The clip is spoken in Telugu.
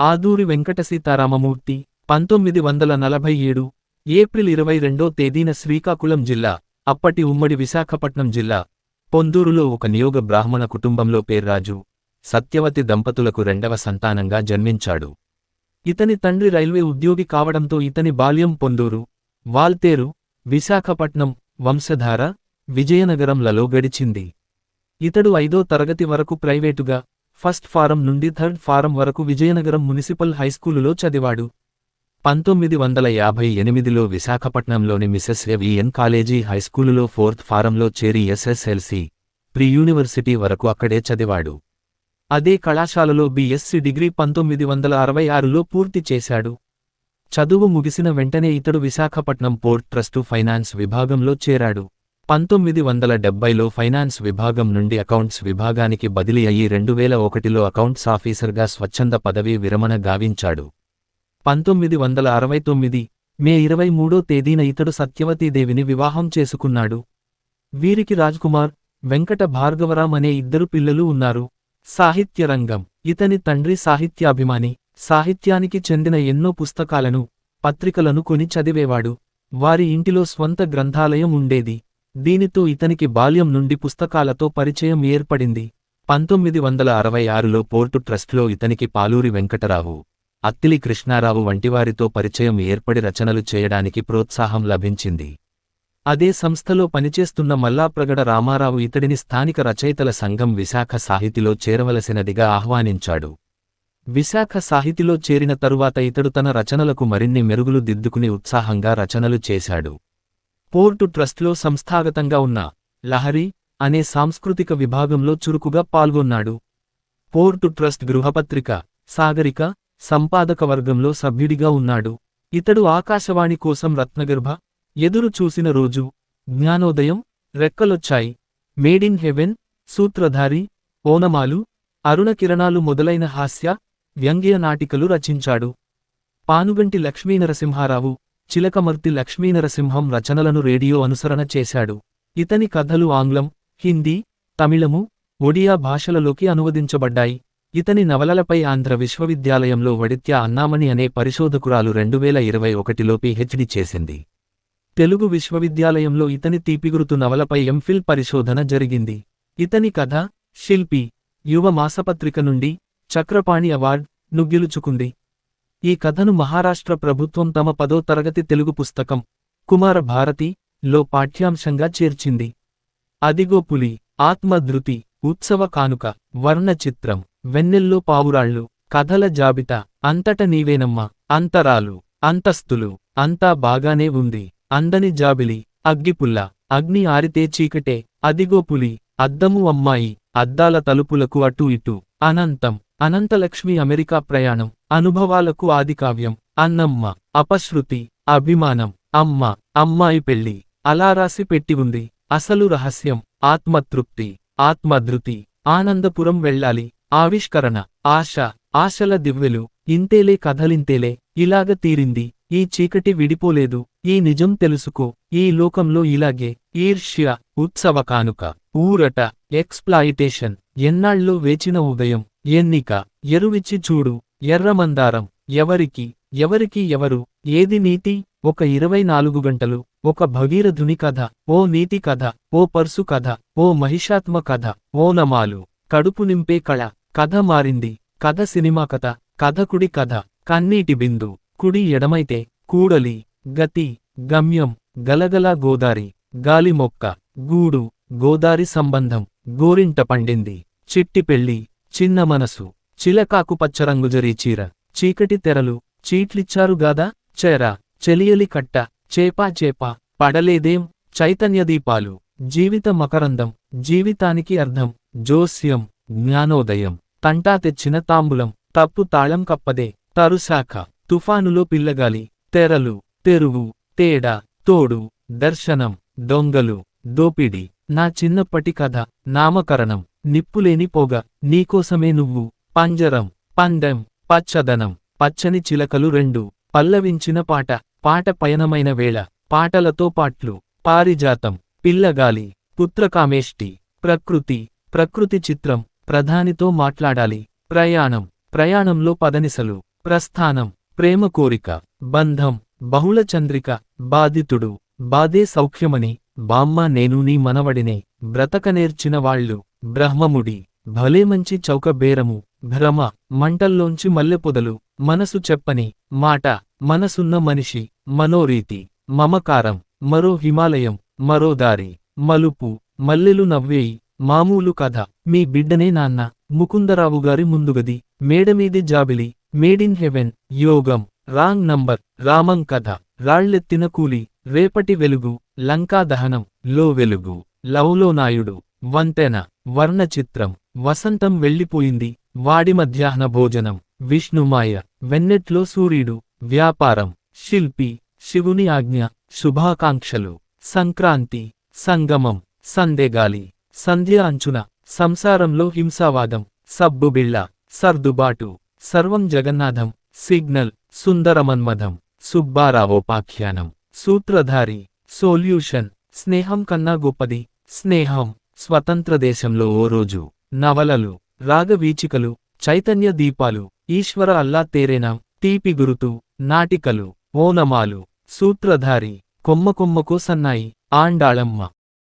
ఆదూరి వెంకట సీతారామమూర్తి పంతొమ్మిది వందల నలభై ఏడు ఏప్రిల్ ఇరవై రెండో తేదీన శ్రీకాకుళం జిల్లా అప్పటి ఉమ్మడి విశాఖపట్నం జిల్లా పొందూరులో ఒక నియోగ బ్రాహ్మణ కుటుంబంలో పేర్రాజు సత్యవతి దంపతులకు రెండవ సంతానంగా జన్మించాడు. ఇతని తండ్రి రైల్వే ఉద్యోగి కావడంతో ఇతని బాల్యం పొందూరు వాల్తేరు విశాఖపట్నం వంశధార విజయనగరంలలో గడిచింది. ఇతడు ఐదో తరగతి వరకు ప్రైవేటుగా ఫస్ట్ ఫారం నుండి థర్డ్ ఫారం వరకు విజయనగరం మున్సిపల్ హైస్కూలులో చదివాడు. పంతొమ్మిది వందల యాభై ఎనిమిదిలో విశాఖపట్నంలోని మిసెస్ ఎవిఎన్ కాలేజీ హైస్కూలులో ఫోర్త్ ఫారంలో చేరి ఎస్ఎస్ఎల్సి ప్రీ యూనివర్సిటీ వరకు అక్కడే చదివాడు. అదే కళాశాలలో బీఎస్సీ డిగ్రీ పంతొమ్మిది వందల అరవై ఆరులో పూర్తి చేశాడు. చదువు ముగిసిన వెంటనే ఇతడు విశాఖపట్నం పోర్ట్ ట్రస్టు ఫైనాన్స్ విభాగంలో చేరాడు. పంతొమ్మిది వందల డెబ్బైలో ఫైనాన్స్ విభాగం నుండి అకౌంట్స్ విభాగానికి బదిలీ అయ్యి రెండు వేల ఒకటిలో అకౌంట్స్ ఆఫీసర్గా స్వచ్ఛంద పదవీ విరమణ గావించాడు. పంతొమ్మిది వందల అరవై తొమ్మిది మే ఇరవై మూడో తేదీన ఇతడు సత్యవతీదేవిని వివాహం చేసుకున్నాడు. వీరికి రాజ్కుమార్ వెంకట భార్గవరాం అనే ఇద్దరు పిల్లలు ఉన్నారు. సాహిత్యరంగం ఇతని తండ్రి సాహిత్యాభిమాని. సాహిత్యానికి చెందిన ఎన్నో పుస్తకాలను పత్రికలను కొని చదివేవాడు. వారి ఇంటిలో స్వంత గ్రంథాలయం ఉండేది. దీనితో ఇతనికి బాల్యం నుండి పుస్తకాలతో పరిచయం ఏర్పడింది. పంతొమ్మిది వందల అరవై ఆరులో పోర్టు ట్రస్ట్లో ఇతనికి పాలూరి వెంకటరావు అత్తిలి కృష్ణారావు వంటివారితో పరిచయం ఏర్పడి రచనలు చేయడానికి ప్రోత్సాహం లభించింది. అదే సంస్థలో పనిచేస్తున్న మల్లాప్రగడ రామారావు ఇతడిని స్థానిక రచయితల సంఘం విశాఖ సాహితిలో చేరవలసినదిగా ఆహ్వానించాడు. విశాఖ సాహితిలో చేరిన తరువాత ఇతడు తన రచనలకు మరిన్ని మెరుగులు దిద్దుకుని ఉత్సాహంగా రచనలు చేశాడు. పోర్టు ట్రస్ట్లో సంస్థాగతంగా ఉన్న లహరి అనే సాంస్కృతిక విభాగంలో చురుకుగా పాల్గొన్నాడు. పోర్టు ట్రస్ట్ గృహపత్రిక సాగరిక సంపాదక వర్గంలో సభ్యుడిగా ఉన్నాడు. ఇతడు ఆకాశవాణి కోసం రత్నగర్భ ఎదురు చూసిన రోజు జ్ఞానోదయం రెక్కలొచ్చాయి. మేడిన్ హెవెన్ సూత్రధారి ఓనమాలు అరుణకిరణాలు మొదలైన హాస్య వ్యంగ్య నాటికలు రచించాడు. పానుగంటి లక్ష్మీనరసింహారావు చిలకమర్తి లక్ష్మీనరసింహం రచనలను రేడియో అనుసరణ చేశాడు. ఇతని కథలు ఆంగ్లం హిందీ తమిళము ఒడియా భాషలలోకి అనువదించబడ్డాయి. ఇతని నవలలపై ఆంధ్ర విశ్వవిద్యాలయంలో వడిత్య అన్నామణి అనే పరిశోధకురాలు రెండువేల ఇరవై ఒకటిలో పిహెచ్డి చేసింది. తెలుగు విశ్వవిద్యాలయంలో ఇతని తీపిగురుతు నవలపై ఎంఫిల్ పరిశోధన జరిగింది. ఇతని కథ శిల్పి యువ మాసపత్రిక నుండి చక్రపాణి అవార్డ్ను గెలుచుకుంది. ఈ కథను మహారాష్ట్ర ప్రభుత్వం తమ పదో తరగతి తెలుగు పుస్తకం కుమార భారతి లో పాఠ్యాంశంగా చేర్చింది. అదిగో పులి ఆత్మధృతి ఉత్సవ కానుక వర్ణ చిత్రం వెన్నెల్లో పావురాళ్ళు కథల జాబితా అంతట నీవేనమ్మ అంతరాలు అంతస్తులు అంతా బాగానే ఉంది అందని జాబిలి అగ్గిపుల్ల అగ్ని ఆరితే చీకటే అదిగో పులి అద్దము అమ్మాయి అద్దాల తలుపులకు అటూ ఇటూ అనంతం. అనంతలక్ష్మి అమెరికా ప్రయాణం అనుభవాలకు ఆదికావ్యం అన్నమ్మ అపశృతి అభిమానం అమ్మ అమ్మాయి పెళ్ళి అలా రాసి పెట్టి ఉంది. అసలు రహస్యం ఆత్మతృప్తి ఆత్మధృతి ఆనందపురం వెళ్ళాలి ఆవిష్కరణ ఆశ ఆశల దివ్వెలు ఇంతేలే కథలింతేలే ఇలాగ తీరింది ఈ చీకటి విడిపోలేదు ఈ నిజం తెలుసుకో ఈ లోకంలో ఇలాగే ఈర్ష్య ఉత్సవ కానుక ఊరట ఎక్స్ప్లాయిటేషన్ ఎన్నాళ్ళో వేచిన ఉదయం ఎన్నిక ఎరువిచ్చి చూడు ఎర్రమందారం ఎవరికి ఎవరికి ఎవరు ఏది నీతి ఒక ఇరవై నాలుగు గంటలు ఒక భగీరథుని కథ ఓ నీతి కథ ఓ పర్సు కథ ఓ మహిషాత్మ కథ ఓ నమాలు కడుపు నింపే కళ కథ మారింది కథ సినిమా కథ కథకుడి కథ కన్నీటి బిందు కుడి ఎడమైతే కూడలి గతి గమ్యం గలగలా గోదారి గాలి మొక్క గూడు గోదారి సంబంధం గోరింట పండింది చిట్టి పెళ్ళి చిన్న మనసు చిలకాకు పచ్చరంగు జరీ చీర చీకటి తెరలు చీట్లిచ్చారుగాదా చెర చెలియలి కట్ట చేపా చేప పడలేదేం చైతన్యదీపాలు జీవిత మకరందం జీవితానికి అర్థం జోస్యం జ్ఞానోదయం తంటా తెచ్చిన తాంబులం తప్పు తాళం కప్పదే తరుశాఖ తుఫానులో పిల్లగాలి తెరలు తెరువు తేడా తోడు దర్శనం దొంగలు దోపిడి నా చిన్నప్పటి కథ నామకరణం. నిప్పులేని పొగ నీకోసమే నువ్వు. పంజరం పందెం పచ్చదనం పచ్చని చిలకలు రెండు. పల్లవించిన పాట పాట పయనమైన వేళ. పాటలతో పాట్లు పారిజాతం పిల్లగాలి పుత్రకామేష్టి ప్రకృతి ప్రకృతి చిత్రం ప్రధానితో మాట్లాడాలి. ప్రయాణం ప్రయాణంలో పదనిసలు. ప్రస్థానం ప్రేమ కోరిక బంధం బహుళ చంద్రిక బాధితుడు. బాధే సౌఖ్యమని బామ్మ నేను నీ మనవడినే. బ్రతక నేర్చిన వాళ్ళు. బ్రహ్మముడి భలే మంచి చౌక బేరము భ్రమ మంటల్లోంచి మల్లెపొదలు మనసు చెప్పని మాట మనసున్న మనిషి మనోరీతి మమకారం మరో హిమాలయం మరో దారి మలుపు మల్లెలు నవ్వేయి మామూలు కథ మీ బిడ్డనే నాన్న ముకుందరావు గారి ముందుగది మేడమీది జాబిలి మేడిన్ హెవెన్ యోగం రాంగ్ నంబర్ రామం కథ రాళ్ళెత్తిన కూలి రేపటి వెలుగు లంకా దహనం లో వెలుగు లవ్లో నాయుడు. వంతెన వర్ణ చిత్రం వసంతం వెళ్ళిపోయింది. వాడి మధ్యాహ్న భోజనం. విష్ణుమాయ వెన్నెట్లో సూర్యుడు. వ్యాపారం. శిల్పి. శివుని ఆజ్ఞ. శుభాకాంక్షలు. సంక్రాంతి. సంగమం. సందేగాలి. సంధ్య అంచున. సంసారంలో హింసావాదం. సబ్బుబిళ్ళ సర్దుబాటు. సర్వం జగన్నాథం. సిగ్నల్. సుందరమన్మథం. సుబ్బారావోపాఖ్యానం. సూత్రధారి. సోల్యూషన్. స్నేహం కన్నా గొప్పది. స్నేహం. స్వతంత్ర దేశంలో ఓ రోజు నవలలు రాగవీచికలు చైతన్య దీపాలు ఈశ్వర అల్లా తేరేనాం తీపి గురుతు నాటికలు ఓనమాలు సూత్రధారి కొమ్మకొమ్మకు సన్నాయి ఆండాళమ్మ.